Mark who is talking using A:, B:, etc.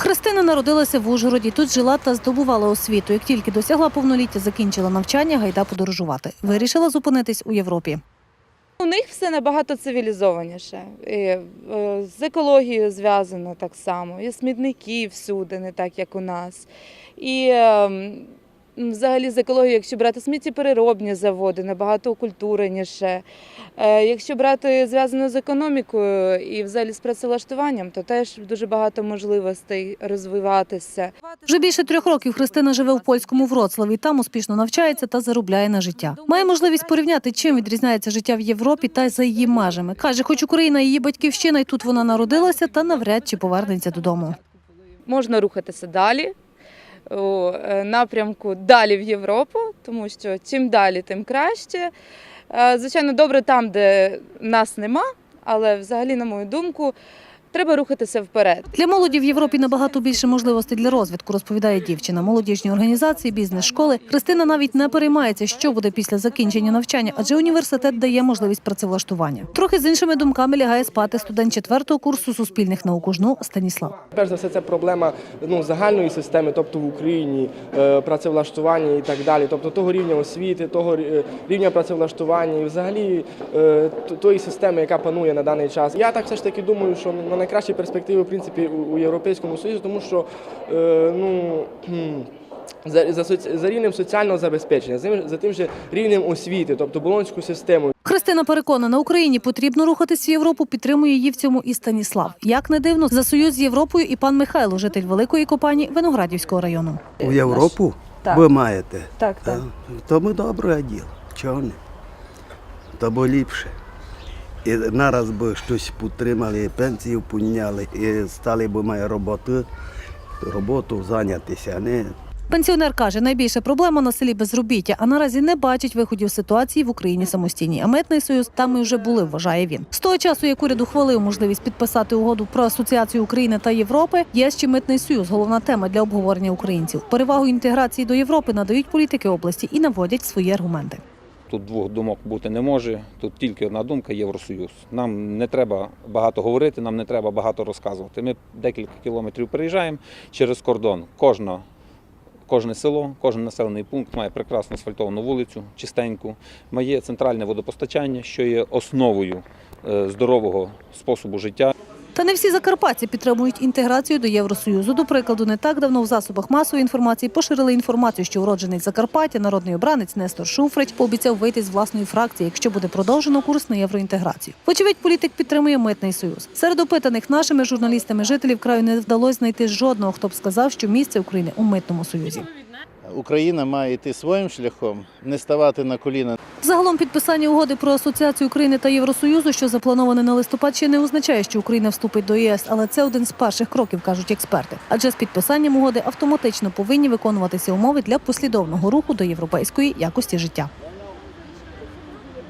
A: Христина народилася в Ужгороді. Тут жила та здобувала освіту. Як тільки досягла повноліття, закінчила навчання, гайда подорожувати. Вирішила зупинитись у Європі.
B: У них все набагато цивілізованіше. І, е, з екологією зв'язано так само. І смітники всюди, не так як у нас. І е, м, взагалі з екологією, якщо брати сміттєпереробні заводи, набагато окультуреніше. Е, Якщо брати зв'язано з економікою і взагалі з працевлаштуванням, то теж дуже багато можливостей розвиватися.
A: Вже більше трьох років Христина живе в польському Вроцлаві. Там успішно навчається та заробляє на життя. Має можливість порівняти, чим відрізняється життя в Європі та й за її межами. Каже, хоч Україна її батьківщина, і тут вона народилася, та навряд чи повернеться додому.
B: можна рухатися далі у е, напрямку далі в Європу, тому що чим далі, тим краще. Е, Звичайно, добре там, де нас нема, але взагалі, на мою думку, треба рухатися вперед.
A: Для молоді в Європі набагато більше можливостей для розвитку, розповідає дівчина. Молодіжні організації, бізнес-школи. Христина навіть не переймається, що буде після закінчення навчання, адже університет дає можливість працевлаштування. Трохи з іншими думками лягає спати студент четвертого курсу суспільних наук УЖНУ Станіслав.
C: Перш за все, це проблема ну, загальної системи, тобто в Україні, е, працевлаштування і так далі, тобто того рівня освіти, того рівня працевлаштування і взагалі е, тої системи, яка панує на даний час. Я так все ж таки думаю, що на найкращі перспективи в принципі у, у Європейському Союзі, тому що е, ну. За, за, за рівнем соціального забезпечення, за, тим- за тим же рівнем освіти, тобто болонську систему.
A: Христина переконана, Україні потрібно рухатись в Європу. Підтримує її в цьому і Станіслав. Як не дивно, за союз з Європою і пан Михайло, житель великої компанії Виноградівського району.
D: У Європу
B: Так.
D: ви маєте.
B: Так,
D: А, То ми добре діло. Чого не? То бо ліпше. І нараз би щось підтримали, пенсію підняли, і стали б має роботи, роботу зайнятися, не
A: Пенсіонер каже, найбільша проблема на селі безробіття, а наразі не бачить виходів ситуації в Україні самостійній. А митний союз там ми вже були, вважає він. З того часу, як уряд ухвалив можливість підписати угоду про асоціацію України та Європи, ЄС чи митний союз головна тема для обговорення українців. Перевагу інтеграції до Європи надають політики області і наводять свої аргументи.
E: Тут двох думок бути не може. Тут тільки одна думка Євросоюз. Нам не треба багато говорити, нам не треба багато розказувати. Ми декілька кілометрів переїжджаємо через кордон. Кожна, кожне село, кожен населений пункт має прекрасну асфальтовану вулицю, чистеньку, має центральне водопостачання, що є основою е, здорового способу життя.
A: Та не всі закарпатці підтримують інтеграцію до Євросоюзу. До прикладу, не так давно в засобах масової інформації поширили інформацію, що уродженець Закарпаття, народний обранець Нестор Шуфрич, пообіцяв вийти з власної фракції, якщо буде продовжено курс на євроінтеграцію. Вочевидь, політик підтримує митний союз. Серед опитаних нашими журналістами жителів краю не вдалося знайти жодного, хто б сказав, що місце України у митному союзі.
F: Україна має йти своїм шляхом, не ставати на коліна.
A: Загалом підписання угоди про асоціацію України та Євросоюзу, що заплановане на листопад, ще не означає, що Україна вступить до ЄС, але це один з перших кроків, кажуть експерти. Адже з підписанням угоди автоматично повинні виконуватися умови для послідовного руху до європейської якості життя.